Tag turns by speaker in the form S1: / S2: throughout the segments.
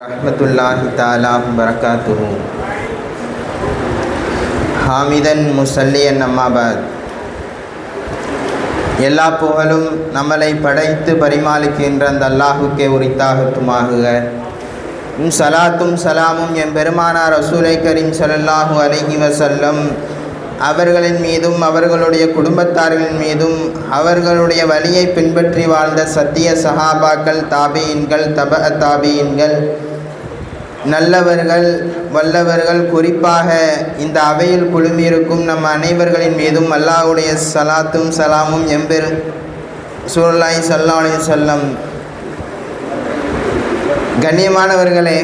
S1: ரஹமத்துல்லாஹி தாலாஹும் வரகாத்துஹு ஹாமிதன் முசல்லியன் அம்மாபாத். எல்லா புகழும் நம்மளை படைத்து பரிமாளிக்கின்ற அந்த அல்லாஹுக்கே உரித்தாகட்டுமாகுக உம் சலாத்தும் சலாமும் என் பெருமானார் ரசூலை கரீம் சலல்லாஹு அலஹி வசல்லம் அவர்களின் மீதும் அவர்களுடைய குடும்பத்தார்களின் மீதும் அவர்களுடைய வழியை பின்பற்றி வாழ்ந்த சத்திய சஹாபாக்கள் தாபியின்கள் தப தாபியின்கள் நல்லவர்கள் வல்லவர்கள் குறிப்பாக இந்த அவையில் குழுமியிருக்கும் நம் அனைவர்களின் மீதும் அல்லாஹுடைய சலாத்தும் சலாமும் எம்பெரும் சூழலாய் சல்லா சொல்லம் கண்ணியமானவர்களே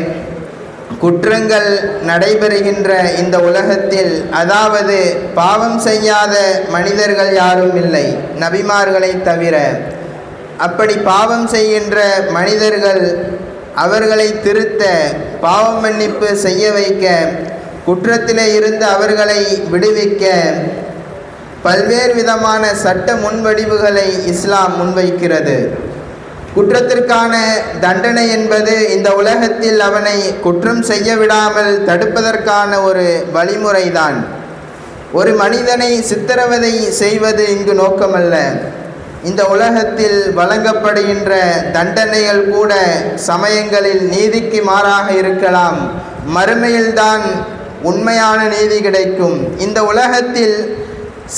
S1: குற்றங்கள் நடைபெறுகின்ற இந்த உலகத்தில் அதாவது பாவம் செய்யாத மனிதர்கள் யாரும் இல்லை நபிமார்களை தவிர. அப்படி பாவம் செய்கின்ற மனிதர்கள் அவர்களை திருத்த பாவ மன்னிப்பு செய்ய வைக்க குற்றத்திலே இருந்து அவர்களை விடுவிக்க பல்வேறு விதமான சட்ட முன்வடிவுகளை இஸ்லாம் முன்வைக்கிறது. குற்றத்திற்கான தண்டனை என்பது இந்த உலகத்தில் அவனை குற்றம் செய்ய விடாமல் தடுப்பதற்கான ஒரு வழிமுறைதான். ஒரு மனிதனை சித்திரவதை செய்வது இங்கு நோக்கமல்ல. இந்த உலகத்தில் வழங்கப்படுகின்ற தண்டனைகள் கூட சமயங்களில் நீதிக்கு மாறாக இருக்கலாம். மறுமையில்தான் உண்மையான நீதி கிடைக்கும். இந்த உலகத்தில்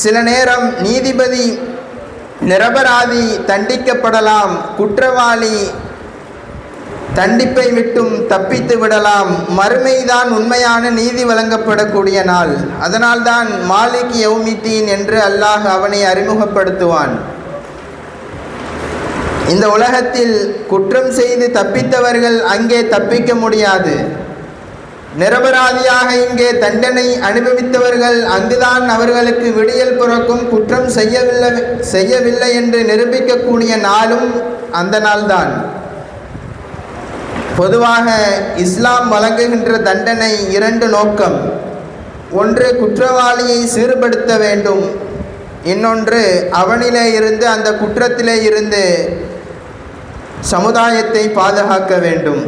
S1: சில நேரம் நீதிபதி நிரபராதி தண்டிக்கப்படலாம் குற்றவாளி தண்டிப்பை விட்டும் தப்பித்து விடலாம். மறுமைதான் உண்மையான நீதி வழங்கப்படக்கூடிய நாள். அதனால்தான் மாலிக் யௌமித்தீன் என்று அல்லாஹ் அவனை அறிமுகப்படுத்துவான். இந்த உலகத்தில் குற்றம் செய்து தப்பித்தவர்கள் அங்கே தப்பிக்க முடியாது. நிரபராதியாக இங்கே தண்டனை அனுபவித்தவர்கள் அங்குதான் அவர்களுக்கு விடியல் பிறக்கும் குற்றம் செய்யவில்லை செய்யவில்லை என்று நிரூபிக்கக்கூடிய நாளும் அந்த நாள்தான். பொதுவாக இஸ்லாம் வழங்குகின்ற தண்டனை இரண்டு நோக்கம். ஒன்று குற்றவாளியை சீர்படுத்த வேண்டும். இன்னொன்று அவனிலே இருந்து அந்த குற்றத்திலே இருந்து சமுதாயத்தை பாதுகாக்க வேண்டும்.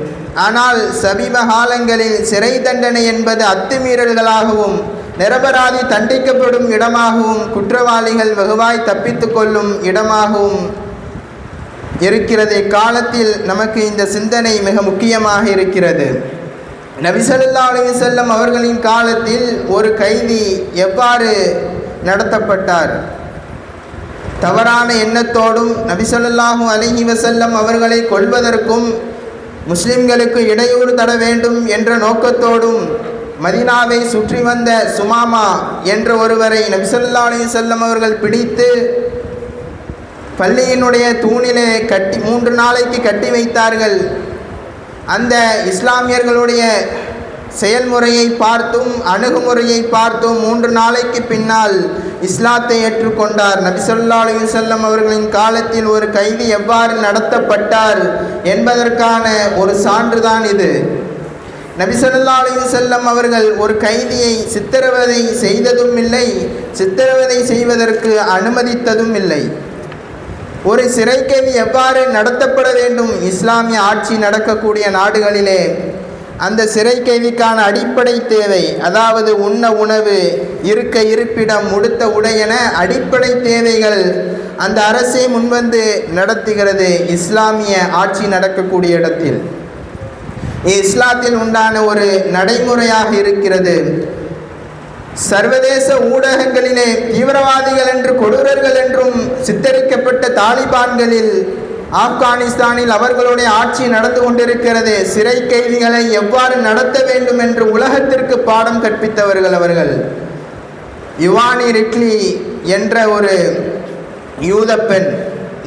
S1: ஆனால் சமீப காலங்களில் சிறை தண்டனை என்பது அத்துமீறல்களாகவும் நிரபராதி தண்டிக்கப்படும் இடமாகவும் குற்றவாளிகள் வெகுவாய் தப்பித்து கொள்ளும் இடமாகவும் இருக்கிறது. இக்காலத்தில் நமக்கு இந்த சிந்தனை மிக முக்கியமாக இருக்கிறது. நபிசல்லா அலிவசல்லம் அவர்களின் காலத்தில் ஒரு கைதி எவ்வாறு நடத்தப்பட்டார்? தவறான எண்ணத்தோடும் நபிசல்லாஹு அலஹி வசல்லம் அவர்களை கொள்வதற்கும் முஸ்லிம்களுக்கு இடையூறு தர வேண்டும் என்ற நோக்கத்தோடும் மதினாவை சுற்றி வந்த சுமாமா என்ற ஒருவரை நபிசல்லா அலி செல்லம் அவர்கள் பிடித்து பள்ளியினுடைய தூணிலே கட்டி மூன்று நாளைக்கு கட்டி வைத்தார்கள். அந்த இஸ்லாமியர்களுடைய செயல்முறையை பார்த்தும் அணுகுமுறையை பார்த்தும் மூன்று நாளைக்கு பின்னால் இஸ்லாத்தை ஏற்றுக்கொண்டார். நபிசல்லா அலி செல்லம் அவர்களின் காலத்தில் ஒரு கைதி எவ்வாறு நடத்தப்பட்டார் என்பதற்கான ஒரு சான்றுதான் இது. நபிசல்லா அலி செல்லம் அவர்கள் ஒரு கைதியை சித்திரவதை செய்ததும் இல்லை சித்திரவதை செய்வதற்கு அனுமதித்ததும் இல்லை. ஒரு சிறை கைதி எவ்வாறு நடத்தப்பட வேண்டும்? இஸ்லாமிய ஆட்சி நடக்கக்கூடிய நாடுகளிலே அந்த சிறை கைதிக்கான அடிப்படை தேவை அதாவது உண்ண உணவு இருக்க இருப்பிடம் உடுத்த உடையென அடிப்படை தேவைகள் அந்த அரசே முன்வந்து நடத்துகிறது. இஸ்லாமிய ஆட்சி நடக்கக்கூடிய இடத்தில். இஸ்லாத்தில் உண்டான ஒரு நடைமுறையாக இருக்கிறது. சர்வதேச ஊடகங்களிலே தீவிரவாதிகள் என்று கொடூரர்கள் என்றும் சித்தரிக்கப்பட்ட தாலிபான்களில் ஆப்கானிஸ்தானில் அவர்களுடைய ஆட்சி நடந்து கொண்டிருக்கிறது. சிறை கைதிகளை எவ்வாறு நடத்த வேண்டும் என்று உலகத்திற்கு பாடம் கற்பித்தவர்கள் அவர்கள். யுவானி ரிட்லி என்ற ஒரு யூத பெண்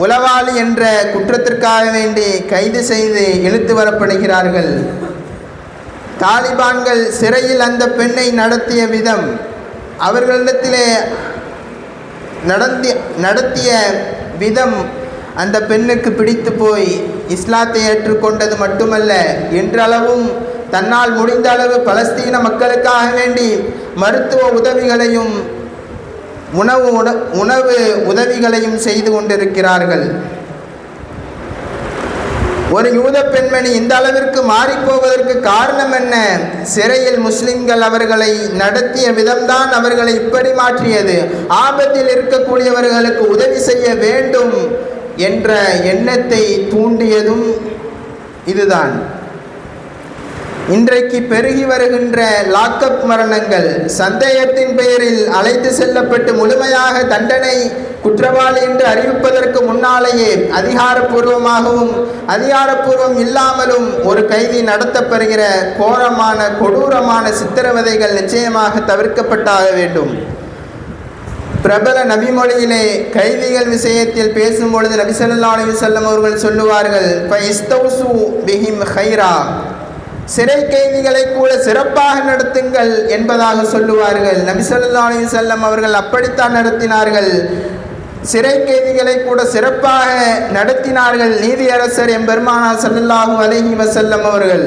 S1: உளவாளி என்ற குற்றத்திற்காக வேண்டி கைது செய்து இழுத்து வரப்படுகிறார்கள். தாலிபான்கள் சிறையில் அந்த பெண்ணை நடத்திய விதம் அவர்களிடத்திலே நடத்தி நடத்திய விதம் அந்த பெண்ணுக்கு பிடித்து போய் இஸ்லாத்தை ஏற்றுக்கொண்டது மட்டுமல்ல இன்றளவும் தன்னால் முடிந்த அளவு பலஸ்தீன மக்களுக்காக வேண்டி மருத்துவ உதவிகளையும் உணவு உணவு உதவிகளையும் செய்து கொண்டிருக்கிறார்கள். ஒரு யூத பெண்மணி இந்த அளவிற்கு மாறிப்போவதற்கு காரணம் என்ன? சிறையில் முஸ்லிம்கள் அவர்களை நடத்திய விதம்தான் அவர்களை இப்படி மாற்றியது. ஆபத்தில் இருக்கக்கூடியவர்களுக்கு உதவி செய்ய வேண்டும். என்ற எண்ணத்தை தூண்டியதும் இதுதான். இன்றைக்கு பெருகி வருகின்ற லாக்அப் மரணங்கள் சந்தேகத்தின் பெயரில் அழைத்து செல்லப்பட்டு முழுமையாக தண்டனை குற்றவாளி என்று அறிவிப்பதற்கு முன்னாலேயே அதிகாரப்பூர்வமாகவும் அதிகாரப்பூர்வம் இல்லாமலும் ஒரு கைதி நடத்தப்படுகிற கோரமான கொடூரமான சித்திரவதைகள் நிச்சயமாக தவிர்க்கப்பட்டாக வேண்டும். பிரபல நபிமொழியிலே கைதிகள் விஷயத்தில் பேசும்பொழுது பொழுது ஸல்லல்லாஹு அலைஹி அவர்கள் சொல்லுவார்கள் பிஹிம் ஹைரா சிறை கைதிகளை கூட சிறப்பாக நடத்துங்கள் என்பதாக சொல்லுவார்கள். நபி ஸல்லல்லாஹு அலைஹி அவர்கள் அப்படித்தான் நடத்தினார்கள். சிறை கைதிகளை கூட சிறப்பாக நடத்தினார்கள் நீதியரசர் எம்பெருமானா ஸல்லல்லாஹு அலைஹி வசல்லம் அவர்கள்.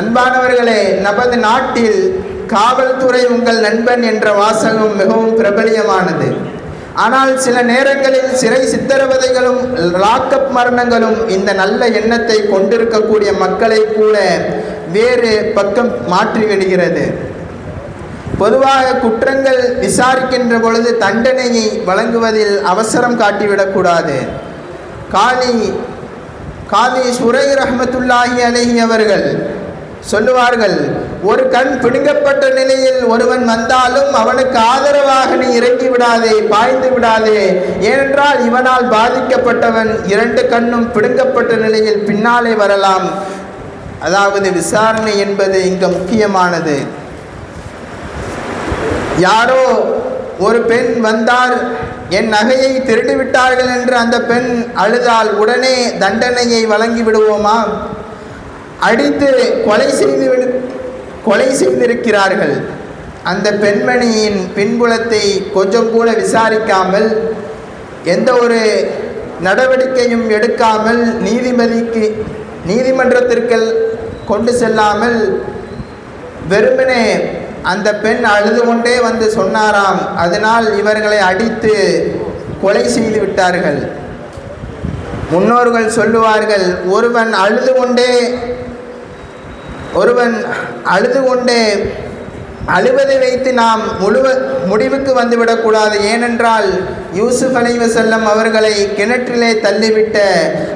S1: அன்பானவர்களே நமது நாட்டில் காவல்துறை உங்கள் நண்பன் என்ற வாசகம் மிகவும் பிரபலியமானது. ஆனால் சில நேரங்களில் சிறை சித்திரவதைகளும் லாக்கப் மரணங்களும் இந்த நல்ல எண்ணத்தை கொண்டிருக்கக்கூடிய மக்களை கூட வேறு பக்கம் மாற்றிவிடுகிறது பொதுவாக குற்றங்கள் விசாரிக்கின்ற பொழுது தண்டனையை வழங்குவதில் அவசரம் காட்டிவிடக்கூடாது. காலி காதி சுரை ரஹமத்துல்லாஹி அலஹி அவர்கள் சொல்லுவார்கள் ஒரு கண் பிடுங்கப்பட்ட நிலையில் ஒருவன் வந்தாலும் அவனுக்கு ஆதரவாக நீ இறங்கி விடாதே பாய்ந்து விடாதே. ஏனென்றால் இவனால் பாதிக்கப்பட்டவன் இரண்டு கண்ணும் பிடுங்கப்பட்ட நிலையில் பின்னாலே வரலாம். அதாவது விசாரணை என்பது இங்கு முக்கியமானது. யாரோ ஒரு பெண் வந்தார் என் நகையை திருடி விட்டார்கள் என்று அந்த பெண் அழுதால் உடனே தண்டனையை வழங்கி விடுவோமா அடித்து கொலை செய்து கொலை செய்திருக்கிறார்கள். அந்த பெண்மணியின் பின்புலத்தை கொஞ்சம் கூட விசாரிக்காமல் எந்த ஒரு நடவடிக்கையும் எடுக்காமல் நீதிபதிக்கு நீதிமன்றத்திற்கு கொண்டு செல்லாமல் வெறுமனே அந்த பெண் அழுது கொண்டே வந்து சொன்னாராம். அதனால் இவர்களை அடித்து கொலை செய்து விட்டார்கள். முன்னோர்கள் சொல்லுவார்கள் ஒருவன் அழுது கொண்டே ஒருவன் அழுது கொண்டே அழுவதை வைத்து நாம் முழுவ முடிவுக்கு வந்துவிடக்கூடாது ஏனென்றால் யூசுப் அலைவசல்லம் அவர்களை கிணற்றிலே தள்ளிவிட்ட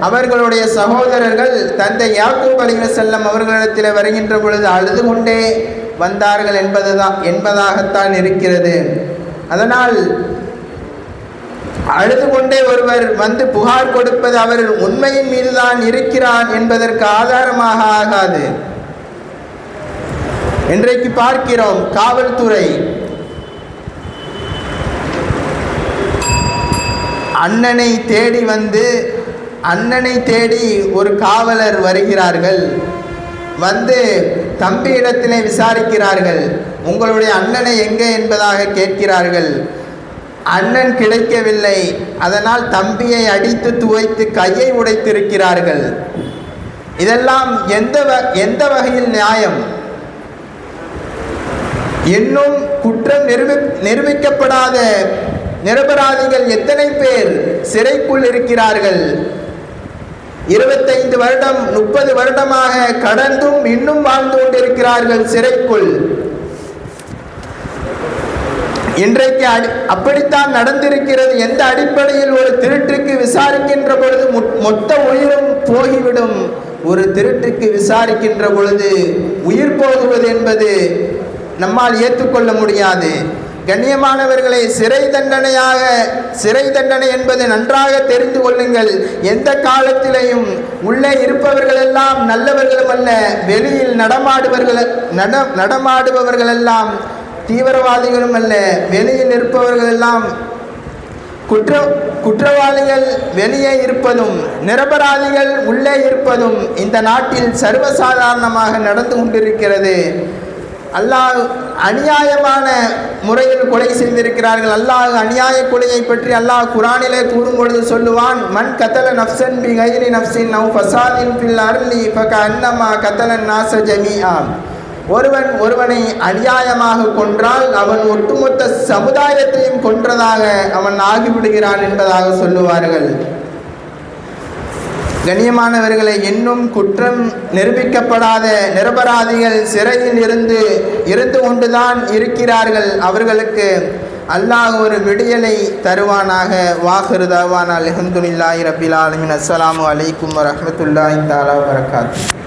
S1: அவர்களுடைய சகோதரர்கள் தந்தை யாக்கூப் அலைவசல்லம் அவர்களிடத்தில் வருகின்ற பொழுது அழுது கொண்டே வந்தார்கள் என்பதுதான் என்பதாகத்தான் இருக்கிறது. அதனால் அழுது கொண்டே ஒருவர் வந்து புகார் கொடுப்பது அவர் உண்மையின் மீதுதான் இருக்கிறார் என்பதற்கு ஆதாரமாக ஆகாது. இன்றைக்கு பார்க்கிறோம் காவல்துறை. அண்ணனை தேடி வந்து அண்ணனை தேடி ஒரு காவலர் வருகிறார்கள். வந்து தம்பி இடத்திலே விசாரிக்கிறார்கள். உங்களுடைய அண்ணனை எங்கே என்பதாக கேட்கிறார்கள். அண்ணன் கிடைக்கவில்லை. அதனால் தம்பியை அடித்து துவைத்து கையை உடைத்திருக்கிறார்கள். இதெல்லாம் எந்த வ- எந்த வகையில் நியாயம்? இன்னும் குற்றம் நிரூபி நிரூபிக்கப்படாத நிரபராதிகள் எத்தனை பேர் சிறைக்குள் இருக்கிறார்கள்? இருபத்தைந்து வருடம் முப்பது வருடமாக கடந்தும் இன்னும் வாழ்ந்து கொண்டிருக்கிறார்கள் சிறைக்குள். இன்றைக்கு அடி அப்படித்தான் நடந்திருக்கிறது. எந்த அடிப்படையில் ஒரு திருட்டுக்கு விசாரிக்கின்ற பொழுது மொத்த உயிரும் போகிவிடும். ஒரு திருட்டுக்கு விசாரிக்கின்ற பொழுது உயிர் போகுவது என்பது நம்மால் ஏற்றுக்கொள்ள முடியாது. கண்ணியமானவர்களை சிறை தண்டனையாக சிறை தண்டனை என்பது நன்றாக தெரிந்து கொள்ளுங்கள். எந்த காலத்திலையும் உள்ளே இருப்பவர்கள் எல்லாம் நல்லவர்களும் அல்ல வெளியில் நடமாடுவர்கள் நட நடமாடுபவர்கள் எல்லாம் தீவிரவாதிகளும் அல்ல வெளியில் இருப்பவர்கள் எல்லாம் குற்ற குற்றவாளிகள் வெளியே இருப்பதும் நிரபராதிகள் உள்ளே இருப்பதும் இந்த நாட்டில் சர்வசாதாரணமாக நடந்து கொண்டிருக்கிறது. அல்லாஹ் அநியாயமான முறையில் கொலை செய்திருக்கிறார்கள். அல்லாஹ் அநியாய கொலையை பற்றி அல்லாஹ் குரானிலே கூறும் பொழுது சொல்லுவான் மண் கத்தல நப்சன் பி கைரி நப்சின் நவ் ஃபசாதின் பில் அருளி ஃபக அன்னம்மா கத்தலன் நாச ஜமியா ஒருவன் ஒருவனை அநியாயமாக கொன்றால் அவன் ஒட்டுமொத்த சமுதாயத்தையும் கொன்றதாக அவன் ஆகிவிடுகிறான் என்பதாக சொல்லுவார்கள். கண்ணியமானவர்களை இன்னும் குற்றம் நிரூபிக்கப்படாத நிரபராதிகள் சிறையில் இருந்து இருந்து கொண்டுதான் இருக்கிறார்கள். அவர்களுக்கு அல்லாஹ் ஒரு விடியலை தருவானாக. வாஹிருதாவான் அலமதுல்லாஹி ரபில் ஆலமின். அஸ்ஸலாமு அலைக்கும் வரமத்துல்லாஹி தாலா வரகாத்து